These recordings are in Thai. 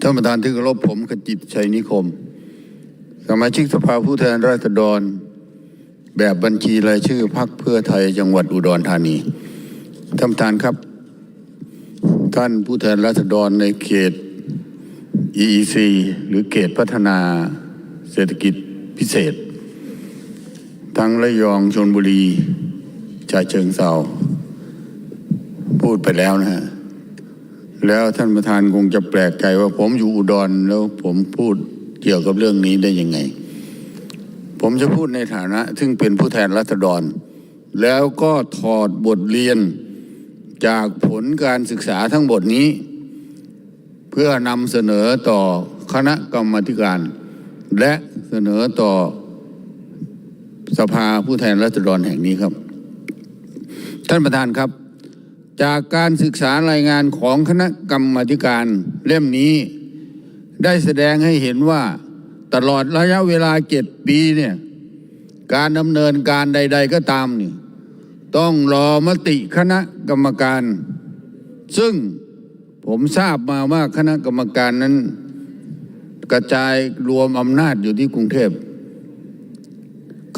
ท่านประธานที่เคารพผมขจิตชัยนิคม สมาชิกสภาผู้แทนราษฎร แบบบัญชีรายชื่อพักเพื่อไทยจังหวัดอุดรธานี ท่านประธานครับ ท่านผู้แทนราษฎรในเขต EEC หรือเขตพัฒนาเศรษฐกิจพิเศษ ทั้งระยองชนบุรีชาเชิงเซาพูดไปแล้วนะฮะ แล้วท่านประธานคงจะแปลกใจว่าผมอยู่อุดรแล้วผมพูดเกี่ยวกับเรื่องนี้ได้ยังไง ผมจะพูดในฐานะ ซึ่งเป็นผู้แทนรัษฎร แล้วก็ถอดบทเรียนจากผลการศึกษาทั้งหมดนี้ เพื่อนำเสนอต่อคณะกรรมการ และเสนอต่อสภาผู้แทนรัษฎรแห่งนี้ครับ ท่านประธานครับ จากการศึกษารายงานของคณะกรรมการเล่มนี้ ได้แสดงให้เห็นว่าตลอดระยะเวลาเจ็ดปีเนี่ยการดำเนินการใด ๆก็ตามนี่ต้องรอมติคณะกรรมการ ซึ่งผมทราบมาว่าคณะกรรมการนั้น กระจายรวมอำนาจอยู่ที่กรุงเทพ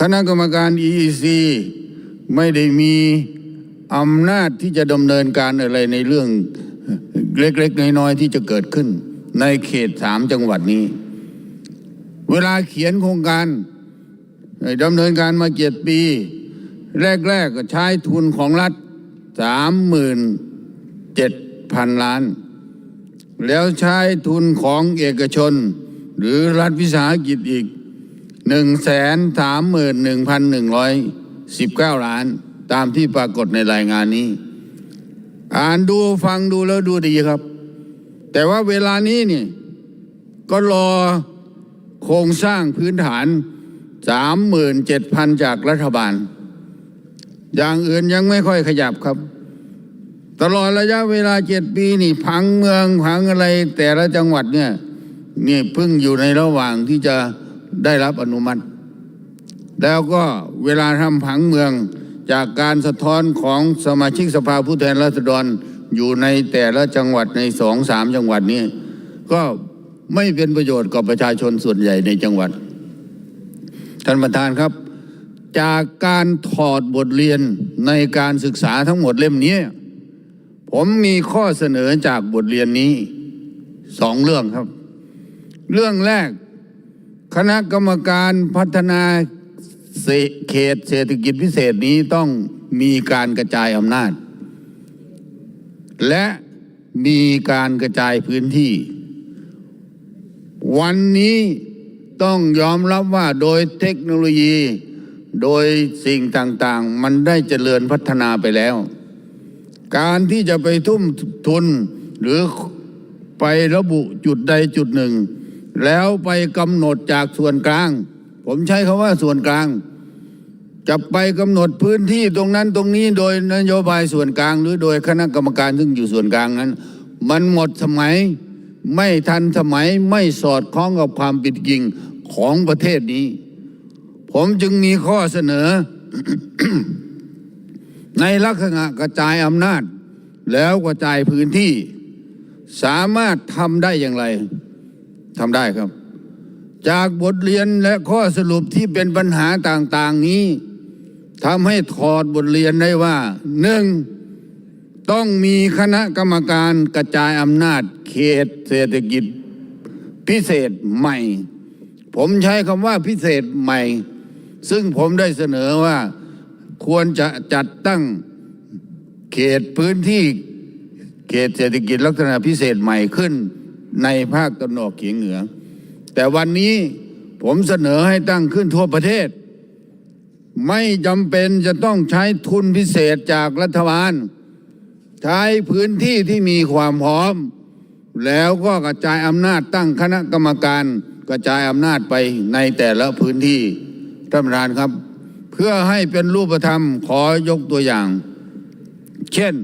คณะกรรมการ EEC ไม่ได้มี อำนาจที่จะดำเนินการอะไรในเรื่องเล็ก ๆ น้อยๆที่จะเกิดขึ้น ในเขตสามจังหวัดนี้ เวลาเขียนโครงการดำเนินการมาเจ็ดปี แรก ๆ ก็ใช้ทุนของรัฐสามหมื่นเจ็ดพันล้าน แล้วใช้ทุนของเอกชน หรือรัฐวิสาหกิจอีกหนึ่งแสนสามหมื่นหนึ่งพันหนึ่งร้อยสิบเก้าล้าน ตามที่ปรากฏในรายงานนี้ อ่านดูฟังดูแล้วดูดีครับ แต่ว่าเวลานี้นี่ก็รอโครงสร้างพื้นฐานสามหมื่นเจ็ดพันจากรัฐบาล อย่างอื่นยังไม่ค่อยขยับครับ ตลอดระยะเวลาเจ็ดปีนี่พังเมืองพังอะไรแต่ละจังหวัดเนี่ยนี่เพิ่งอยู่ในระหว่างที่จะได้รับอนุมัติ แล้วก็เวลาทำผังเมือง จากการสะท้อนของสมาชิกสภาผู้แทนราษฎรอยู่ในแต่ละจังหวัดในสองสามจังหวัดนี้ ก็ไม่เป็นประโยชน์กับประชาชนส่วนใหญ่ในจังหวัด ท่านประธานครับ จากการถอดบทเรียนในการศึกษาทั้งหมดเล่มนี้ ผมมีข้อเสนอจากบทเรียนนี้สองเรื่องครับ เรื่องแรก คณะกรรมการพัฒนา เขตเศรษฐกิจพิเศษนี้ต้องมีการกระจายอำนาจ และมีการกระจายพื้นที่ วันนี้ต้องยอมรับว่าโดยเทคโนโลยี โดยสิ่งต่างๆ มันได้เจริญพัฒนาไปแล้ว การที่จะไปทุ่มทุนหรือไประบุจุดใดจุดหนึ่ง แล้วไปกำหนดจากส่วนกลาง ผมใช้คำว่าส่วนกลาง จะไปกำหนดพื้นที่ตรงนั้นตรงนี้โดยนโยบายส่วนกลาง หรือโดยคณะกรรมการซึ่งอยู่ส่วนกลางนั้น มันหมดสมัยไม่ทันสมัยไม่สอดคล้องกับความป็นจริงของประเทศนี้ ผมจึงมีข้อเสนอ ในลักษณะกระจายอำนาจ แล้วกระจายพื้นที่ สามารถทำได้อย่างไรทำได้ครับ จากบทเรียนและข้อสรุปที่เป็นปัญหาต่างๆนี้ทำให้ถอดบทเรียนได้ว่าหนึ่งต้องมีคณะกรรมการกระจายอำนาจเขตเศรษฐกิจ พิเศษใหม่ ผมใช้คำว่าพิเศษใหม่ ซึ่งผมได้เสนอว่าควรจะจัดตั้งเขตพื้นที่เขตเศรษฐกิจลักษณะพิเศษใหม่ขึ้นในภาคตะวันออกเฉียงเหนือ แต่วันนี้ผมเสนอให้ตั้งขึ้นทั่วประเทศ ไม่จำเป็นจะต้องใช้ทุนพิเศษจากรัฐบาล ใช้พื้นที่ที่มีความพร้อม แล้วก็กระจายอำนาจตั้งคณะกรรมการกระจายอำนาจไปในแต่ละพื้นที่ท่านประธานครับ เพื่อให้เป็นรูปธรรมขอยกตัวอย่าง เช่น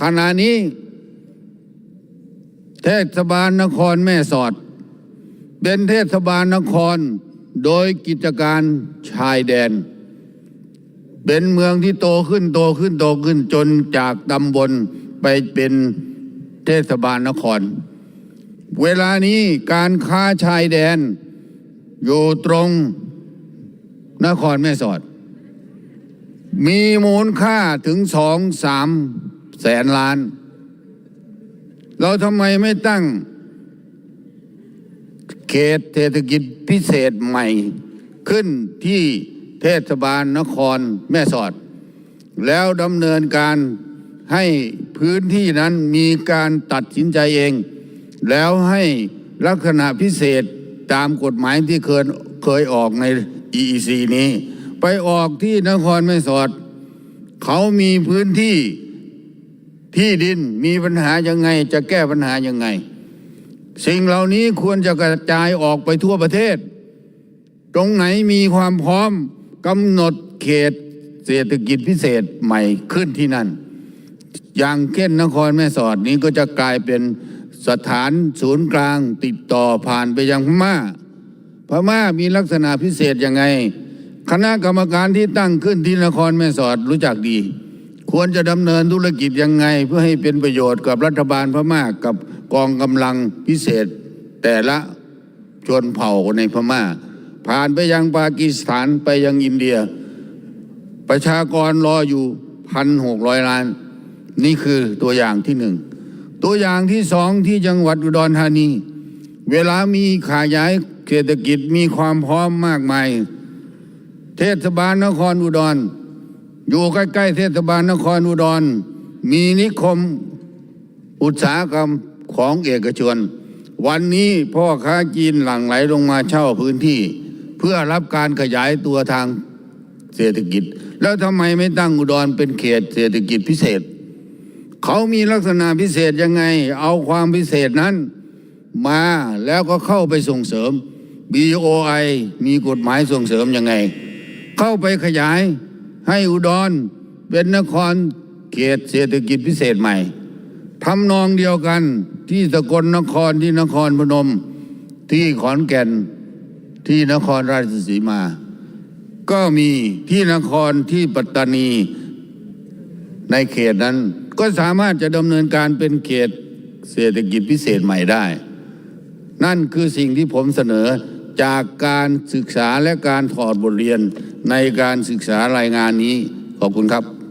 ขณะนี้ เทศบาลนครแม่สอด เป็นเทศบาลนครโดยกิจการชายแดน เป็นเมืองที่โตขึ้นโตขึ้นโตขึ้นจนจากตำบลไปเป็นเทศบาลนคร เวลานี้การค้าชายแดน อยู่ตรงนครแม่สอด มีมูลค่าถึงสองสามแสนล้าน เราทำไมไม่ตั้ง เขตเศรษฐกิจพิเศษใหม่ ขึ้นที่เทศบาลนครแม่สอด แล้วดำเนินการให้พื้นที่นั้นมีการตัดสินใจเอง แล้วให้ลักษณะพิเศษตามกฎหมายที่เคยเคยออกใน EEC นี้ ไปออกที่นครแม่สอด เขามีพื้นที่ที่ดินมีปัญหายังไงจะแก้ปัญหายังไง สิ่งเหล่านี้ควรจะกระจายออกไปทั่วประเทศ ตรงไหนมีความพร้อมกำหนดเขตเศรษฐกิจพิเศษใหม่ขึ้นที่นั่น อย่างเช่นนครแม่สอดนี้ก็จะกลายเป็นสถานศูนย์กลางติดต่อผ่านไปยังพม่า พม่ามีลักษณะพิเศษยังไง คณะกรรมการที่ตั้งขึ้นที่นครแม่สอดรู้จักดี ควรจะดำเนินธุรกิจยังไง เพื่อให้เป็นประโยชน์กับรัฐบาลพม่ากับกองกำลังพิเศษ แต่ละชนเผ่าในพม่า ผ่านไปยังปากีสถานไปยังอินเดีย ประชากรรออยู่พันหกร้อยล้าน นี่คือตัวอย่างที่หนึ่งตัวอย่างที่สองที่จังหวัดอุดรธานี เวลามีขายายเศรษฐกิจมีความพร้อมมากมาย เทศบาลนครอุดร อยู่ใกล้ๆเทศบาลนครอุดร มีนิคมอุตสาหกรรมของเอกชน วันนี้พ่อค้าจีนหลั่งไหลลงมาเช่าพื้นที่ เพื่อรับการขยายตัวทางเศรษฐกิจ แล้วทำไมไม่ตั้งอุดรเป็นเขตเศรษฐกิจพิเศษ เขามีลักษณะพิเศษยังไง เอาความพิเศษนั้นมาแล้วก็เข้าไปส่งเสริม BOI มีกฎหมายส่งเสริมยังไง เข้าไปขยาย ให้อุดรเป็นนครเขตเศรษฐกิจพิเศษใหม่ทำนองเดียวกันที่สกลนครที่นครพนม ที่ขอนแก่นที่นครราชสีมา ก็มีที่นครที่ปัตตานีในเขตนั้น ก็สามารถจะดำเนินการเป็นเขตเศรษฐกิจพิเศษใหม่ได้ นั่นคือสิ่งที่ผมเสนอ จากการศึกษาและการถอดบทเรียนในการศึกษารายงานนี้ขอบคุณครับ